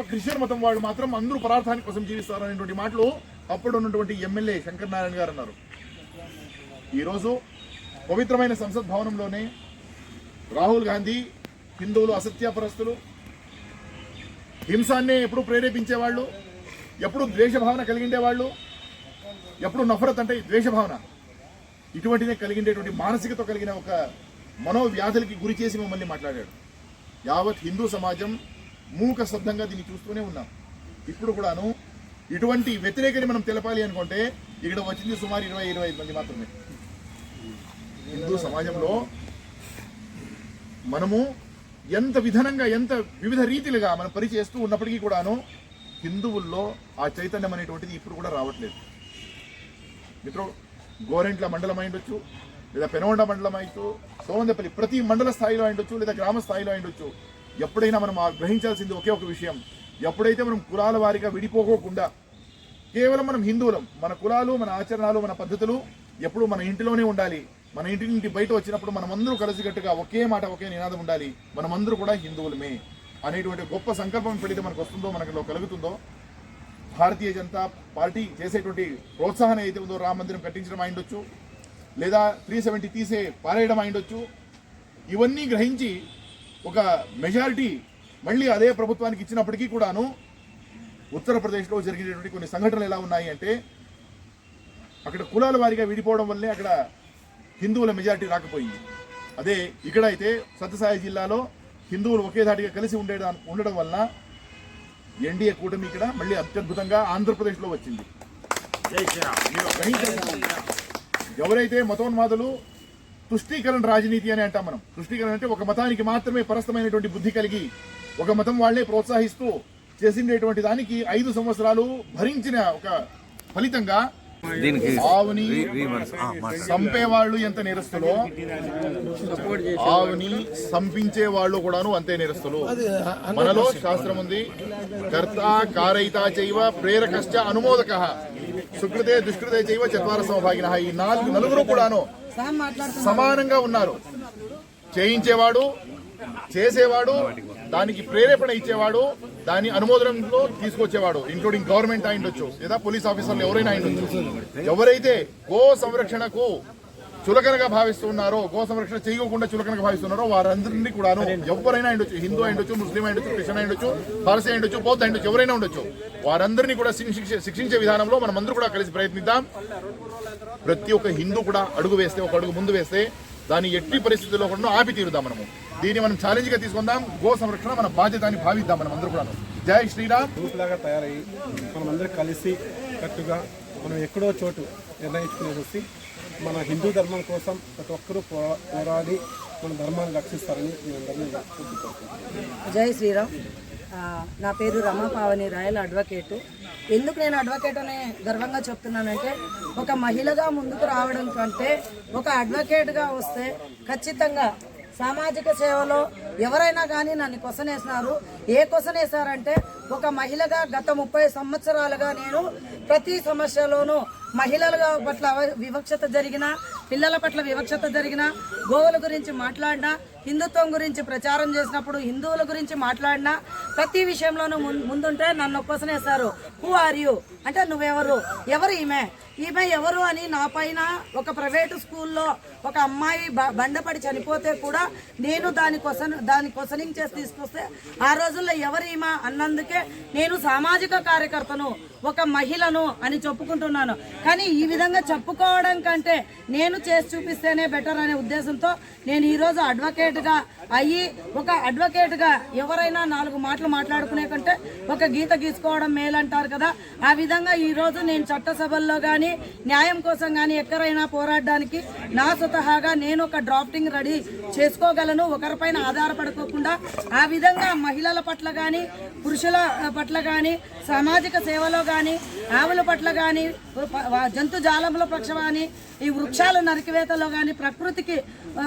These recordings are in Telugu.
తప్ప క్రిస్టియన్ మతం వాళ్ళు మాత్రం అందరూ పరార్థాని కోసం జీవిస్తారు అనేటువంటి మాటలు అప్పుడు ఉన్నటువంటి ఎమ్మెల్యే శంకర్ నారాయణ గారు అన్నారు. ఈరోజు పవిత్రమైన సంసద్ భవనంలోనే రాహుల్ గాంధీ హిందువులు అసత్యపరస్తులు హింసాన్నే ఎప్పుడు ప్రేరేపించేవాళ్ళు ఎప్పుడు ద్వేషభావన కలిగిండేవాళ్ళు ఎప్పుడు నఫరత్ అంటే ద్వేషభావన. ఇటువంటిదే కలిగిండేటువంటి మానసికతో కలిగిన ఒక మనోవ్యాధులకి గురి చేసి మమ్మల్ని మాట్లాడాడు. యావత్ హిందూ సమాజం మూక శబ్దంగా దీన్ని చూస్తూనే ఉన్నాం. ఇప్పుడు కూడాను ఇటువంటి వ్యతిరేకని మనం తెలపాలి అనుకుంటే ఇక్కడ వచ్చింది సుమారు ఇరవై ఇరవై ఐదు మంది మాత్రమే. హిందూ సమాజంలో మనము ఎంత విధనంగా ఎంత వివిధ రీతిలుగా మనం పరిచేస్తూ ఉన్నప్పటికీ కూడాను హిందువుల్లో ఆ చైతన్యం అనేటువంటిది ఇప్పుడు కూడా రావట్లేదు. మిత్రు గోరెంట్ల మండలం అయిండొచ్చు లేదా పెనగొండ మండలం అయించు సోమందపల్లి ప్రతి మండల స్థాయిలో అయిండొచ్చు లేదా గ్రామ స్థాయిలో అయిండొచ్చు. ఎప్పుడైనా మనం గ్రహించాల్సింది ఒకే ఒక విషయం. ఎప్పుడైతే మనం కులాల వారిగా విడిపోకోకుండా కేవలం మనం హిందువులం మన కులాలు మన ఆచరణలు మన పద్ధతులు ఎప్పుడు మన ఇంటిలోనే ఉండాలి. మన ఇంటి నుండి బయట వచ్చినప్పుడు మనమందరూ కలిసికట్టుగా ఒకే మాట ఒకే నినాదం ఉండాలి. మనమందరూ కూడా హిందువులమే అనేటువంటి గొప్ప సంకల్పం ఎప్పుడైతే మనకు వస్తుందో మనలో కలుగుతుందో భారతీయ జనతా పార్టీ చేసేటువంటి ప్రోత్సాహం అయితే ఉందో రామ మందిరం కట్టించడం అయిండొచ్చు లేదా త్రీ సెవెంటీ తీసే పారేయడం అయిండొచ్చు ఇవన్నీ గ్రహించి ఒక మెజారిటీ మళ్ళీ అదే ప్రభుత్వానికి ఇచ్చినప్పటికీ కూడాను ఉత్తరప్రదేశ్లో జరిగినటువంటి కొన్ని సంఘటనలు ఎలా ఉన్నాయి అంటే అక్కడ కులాల వారిగా విడిపోవడం వల్లే అక్కడ హిందువుల మెజారిటీ రాకపోయింది. అదే ఇక్కడ అయితే సత్యసాయి జిల్లాలో హిందువులు ఒకే ధాటిగా కలిసి ఉండే ఉండడం వలన ఎన్డీఏ కూటమి ఇక్కడ మళ్ళీ అత్యద్భుతంగా ఆంధ్రప్రదేశ్లో వచ్చింది. ఎవరైతే మతోన్మాదులు తుష్టీకరణ రాజనీతి అని అంటాం మనం. తుష్టీకరణ అంటే ఒక మతానికి మాత్రమే పరస్తమైనటువంటి బుద్ధి కలిగి ఒక మతం వాళ్ళే ప్రోత్సహిస్తూ చేసిండేటువంటి దానికి ఐదు సంవత్సరాలు భరించిన ఒక ఫలితంగా ఆవుని. చంపేవాళ్ళు ఎంత నేరస్తులో? ఆవుని సంపించే వాళ్ళు కూడాను అంతే నేరస్తులు. మనలో శాస్త్రం ఉంది కర్త కారయిత చైవ ప్రేరకశ్చ అనుమోదక. సుకృతే దుష్కృతే చైవ చత్వార సమభాగిన ఈ నాలుగు నలుగురు కూడాను సమానంగా ఉన్నారు. చేయించేవాడు చేసేవాడు దానికి ప్రేరేపణ ఇచ్చేవాడు దాని అనుమోదనంలో తీసుకొచ్చేవాడు ఇంక్లూడింగ్ గవర్నమెంట్ అయిండొచ్చు లేదా పోలీస్ ఆఫీసర్లు ఎవరైనా అయిండొచ్చు ఎవరైతే గో సంరక్షణకు చులకనగా భావిస్తున్నారో గో సంరక్షణ చేయకుండా చులకనగా భావిస్తున్నారో వారందరినీ కూడాను ఎవరైనా అయిండొచ్చు. హిందూ అయిండొచ్చు ముస్లిం అయిండొచ్చు క్రిస్టియన్ అయిండొచ్చు పారసీ అయిండొచ్చు బౌద్ధ అయిండొచ్చు ఎవరైనా ఉండొచ్చు. వారందరినీ కూడా శిక్షించే విధానంలో మనం అందరూ కూడా కలిసి ప్రయత్నిద్దాం. ప్రతి ఒక్క హిందూ కూడా అడుగు వేస్తే ఒక అడుగు ముందు వేస్తే దాన్ని ఎట్టి పరిస్థితుల్లో కూడా ఆపి తీరుదాం మనము. దీన్ని మనం ఛాలెంజ్గా తీసుకుందాం. గో సంరక్షణ మన బాధ్యత అని భావిద్దాం మనం అందరూ కూడా జై శ్రీరామ్. గ్రూప్లాగా తయారయ్యి మనమందరం కలిసి కట్టుగా మనం ఎక్కడో చోటు నిర్ణయించుకునేది మన హిందూ ధర్మం కోసం ప్రతి ఒక్కరూ పోరాడి మన ధర్మాన్ని రక్షిస్తారని జై శ్రీరామ్. నా పేరు రమా పావని రాయల్ అడ్వకేటు. ఎందుకు నేను అడ్వకేట్ అనే గర్వంగా చెప్తున్నానంటే ఒక మహిళగా ముందుకు రావడం కంటే ఒక అడ్వకేట్గా వస్తే ఖచ్చితంగా సామాజిక సేవలో ఎవరైనా కానీ నన్ను కొసనేసినారు. ఏ కొసనేసారంటే ఒక మహిళగా గత ముప్పై సంవత్సరాలుగా నేను ప్రతి సమస్యలోనూ మహిళల పట్ల అవ- వివక్షత జరిగిన పిల్లల పట్ల వివక్షత జరిగిన గోవుల గురించి మాట్లాడినా హిందుత్వం గురించి ప్రచారం చేసినప్పుడు హిందువుల గురించి మాట్లాడినా ప్రతి విషయంలోనూ ముందుంటే నన్ను ఒక్కసనేస్తారు హూ ఆర్ యూ అంటే నువ్వెవరు? ఎవరు ఈమె? ఈమె ఎవరు అని నా పైన ఒక ప్రైవేటు స్కూల్లో ఒక అమ్మాయి బ- బండపడి చనిపోతే కూడా నేను దాని క్వశ్చన్ దాని క్వశ్చనింగ్ చేసి తీసుకొస్తే ఆ రోజుల్లో ఎవరు ఈమె అన్నందుకే నేను సామాజిక కార్యకర్తను ఒక మహిళను అని చెప్పుకుంటున్నాను. కానీ ఈ విధంగా చెప్పుకోవడం కంటే నేను చేసి చూపిస్తేనే బెటర్ అనే ఉద్దేశంతో నేను ఈరోజు అడ్వకేట్గా అయ్యి ఒక అడ్వకేట్గా ఎవరైనా నాలుగు మాటలు మాట్లాడుకునే కంటే ఒక గీత గీసుకోవడం మేలంటారు కదా. ఆ విధంగా ఈరోజు నేను చట్టసభల్లో కానీ న్యాయం కోసం కానీ ఎక్కడైనా పోరాడడానికి నా స్వతహాగా నేను ఒక డ్రాఫ్టింగ్ రెడీ చేసుకోగలను ఒకరిపైన ఆధారపడుకోకుండా ఆ విధంగా మహిళల పట్ల కానీ పురుషుల పట్ల కానీ సామాజిక సేవలో కానీ ఆవుల పట్ల కానీ జంతు జాలముల పక్ష కానీ ఈ వృక్షాల నరికివేతలో కానీ ప్రకృతికి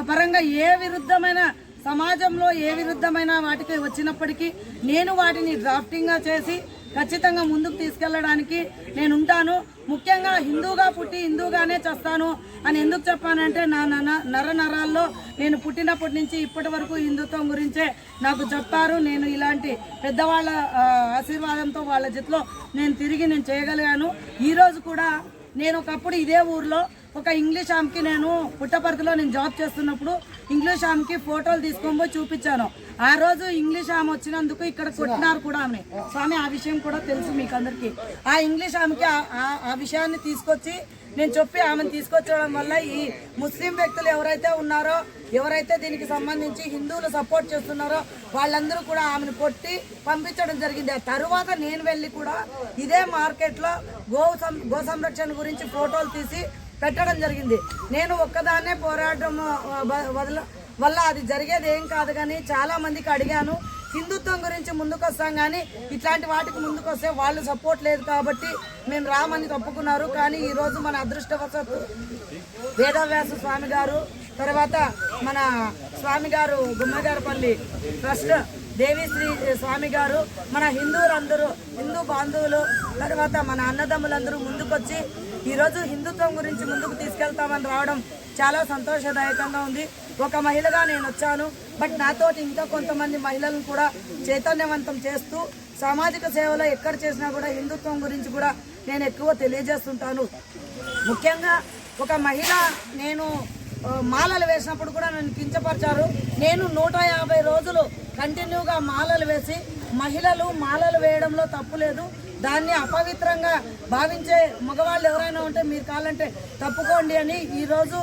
పరంగా ఏ విరుద్ధమైన సమాజంలో ఏ విరుద్ధమైన వాటికి వచ్చినప్పటికీ నేను వాటిని డ్రాఫ్టింగ్గా చేసి ఖచ్చితంగా ముందుకు తీసుకెళ్ళడానికి నేను ఉంటాను. ముఖ్యంగా హిందూగా పుట్టి హిందూగానే చేస్తాను అని ఎందుకు చెప్పానంటే నా నర నర నరాల్లో నేను పుట్టినప్పటి నుంచి ఇప్పటి వరకు హిందుత్వం గురించే నాకు చెప్పారు నేను ఇలాంటి పెద్దవాళ్ళ ఆశీర్వాదంతో వాళ్ళ జట్లో నేను తిరిగి నేను చేయగలిగాను. ఈరోజు కూడా నేను ఒకప్పుడు ఇదే ఊర్లో ఒక ఇంగ్లీష్ ఆమెకి నేను పుట్టపర్తిలో నేను జాబ్ చేస్తున్నప్పుడు ఇంగ్లీష్ ఆమెకి ఫోటోలు తీసుకొని చూపించాను. ఆ రోజు ఇంగ్లీష్ ఆమె వచ్చినందుకు ఇక్కడ కొట్టినారు కూడా ఆమె. స్వామి ఆ విషయం కూడా తెలుసు మీకు అందరికి. ఆ ఇంగ్లీష్ ఆమెకి ఆ- విషయాన్ని తీసుకొచ్చి నేను చెప్పి ఆమెను తీసుకొచ్చడం వల్ల ఈ ముస్లిం వ్యక్తులు ఎవరైతే ఉన్నారో ఎవరైతే దీనికి సంబంధించి హిందువులు సపోర్ట్ చేస్తున్నారో వాళ్ళందరూ కూడా ఆమెను కొట్టి పంపించడం జరిగింది. ఆ తరువాత నేను వెళ్ళి కూడా ఇదే మార్కెట్లో గో సం గో సంరక్షణ గురించి ఫోటోలు తీసి పెట్టడం జరిగింది. నేను ఒక్కదాన్నే పోరాటం వదల వల్ల అది జరిగేది ఏం కాదు కానీ చాలా మందికి అడిగాను. హిందుత్వం గురించి ముందుకొస్తాం కానీ ఇట్లాంటి వాటికి ముందుకొస్తే వాళ్ళు సపోర్ట్ లేదు కాబట్టి మేము రామని తప్పుకున్నారు. కానీ ఈరోజు మన అదృష్టవశాత్తు వేదవ్యాస స్వామి గారు తర్వాత మన స్వామి గారు గుమ్మగారపల్లి ట్రస్ట్ దేవిశ్రీ స్వామి గారు మన హిందువులందరూ హిందూ బాంధవులు తర్వాత మన అన్నదమ్ములందరూ ముందుకొచ్చి ఈరోజు హిందుత్వం గురించి ముందుకు తీసుకెళ్తామని రావడం చాలా సంతోషదాయకంగా ఉంది. ఒక మహిళగా నేను వచ్చాను బట్ నాతోటి ఇంకా కొంతమంది మహిళలను కూడా చైతన్యవంతం చేస్తూ సామాజిక సేవలో ఎక్కడ చేసినా కూడా హిందుత్వం గురించి కూడా నేను ఎక్కువ తెలియజేస్తుంటాను. ముఖ్యంగా ఒక మహిళ నేను మాలలు వేసినప్పుడు కూడా నన్ను కించపరిచారు. నేను నూట యాభై రోజులు కంటిన్యూగా మాలలు వేసి మహిళలు మాలలు వేయడంలో తప్పు లేదు. దాన్ని అపవిత్రంగా భావించే మగవాళ్ళు ఎవరైనా ఉంటే మీరు కావాలంటే తప్పుకోండి అని ఈరోజు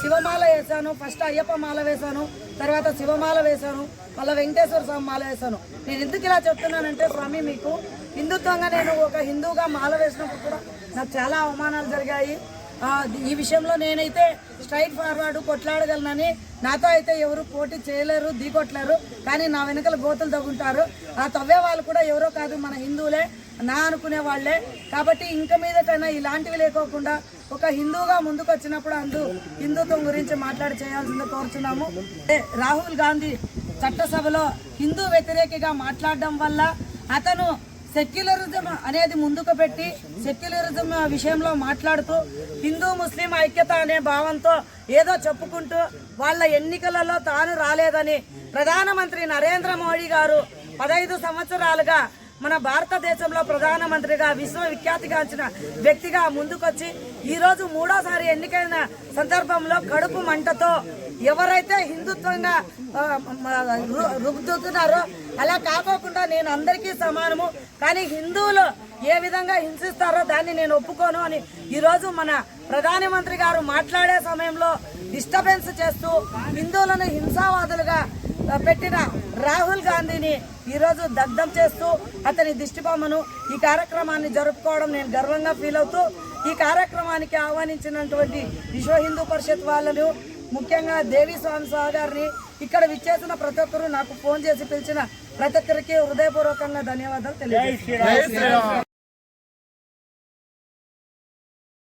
శివమాల వేశాను. ఫస్ట్ అయ్యప్ప మాల వేశాను తర్వాత శివమాల వేశాను మళ్ళీ వెంకటేశ్వర స్వామి మాల వేశాను. నేను ఎందుకు ఇలా చెప్తున్నానంటే స్వామి మీకు హిందుత్వంగా నేను ఒక హిందూగా మాల వేసినప్పుడు కూడా నాకు చాలా అవమానాలు జరిగాయి. ఈ విషయంలో నేనైతే స్ట్రైట్ ఫార్వర్డ్ కొట్లాడగలనని నాతో అయితే ఎవరు పోటీ చేయలేరు దిగొట్టలేరు కానీ నా వెనకాల గోతులు తగ్గుంటారు ఆ తవ్వే వాళ్ళు కూడా ఎవరో కాదు మన హిందువులే నా అనుకునే వాళ్ళే. కాబట్టి ఇంక మీదటైనా ఇలాంటివి లేకోకుండా ఒక హిందూగా ముందుకు వచ్చినప్పుడు అందు హిందుత్వం గురించి మాట్లాడి చేయాల్సిందే కోరుచున్నాము. ఏ, రాహుల్ గాంధీ చట్టసభలో హిందూ వ్యతిరేకిగా మాట్లాడడం వల్ల అతను సెక్యులరిజం అనేది ముందుకు పెట్టి సెక్యులరిజం విషయంలో మాట్లాడుతూ హిందూ ముస్లిం ఐక్యత అనే భావంతో ఏదో చెప్పుకుంటూ వాళ్ళ ఎన్నికలలో తాను రాలేదని ప్రధానమంత్రి నరేంద్ర మోడీ గారు పదహైదు సంవత్సరాలుగా మన భారతదేశంలో ప్రధానమంత్రిగా విశ్వవిఖ్యాతిగాంచిన వ్యక్తిగా ముందుకొచ్చి ఈరోజు మూడోసారి ఎన్నికైన సందర్భంలో కడుపు మంటతో ఎవరైతే హిందుత్వంగా రు- రుద్దుతున్నారో అలా కాకోకుండా నేను అందరికీ సమానము. కానీ హిందువులు ఏ విధంగా హింసిస్తారో దాన్ని నేను ఒప్పుకోను అని ఈరోజు మన ప్రధానమంత్రి గారు మాట్లాడే సమయంలో డిస్టర్బెన్స్ చేస్తూ హిందువులను హింసావాదులుగా పెట్టిన రాహుల్ గాంధీని ఈరోజు దగ్ధం చేస్తూ అతని దిష్టిబొమ్మను ఈ కార్యక్రమాన్ని జరుపుకోవడం నేను గర్వంగా ఫీల్ అవుతూ ఈ కార్యక్రమానికి ఆహ్వానించినటువంటి విశ్వ హిందూ పరిషత్ వాళ్ళను ముఖ్యంగా దేవి స్వామి గారిని ఇక్కడ విచ్చేసిన ప్రతి ఒక్కరూ నాకు ఫోన్ చేసి పిలిచిన ప్రతి ఒక్కరికి హృదయపూర్వకంగా ధన్యవాదాలు తెలియజేస్తున్నాను.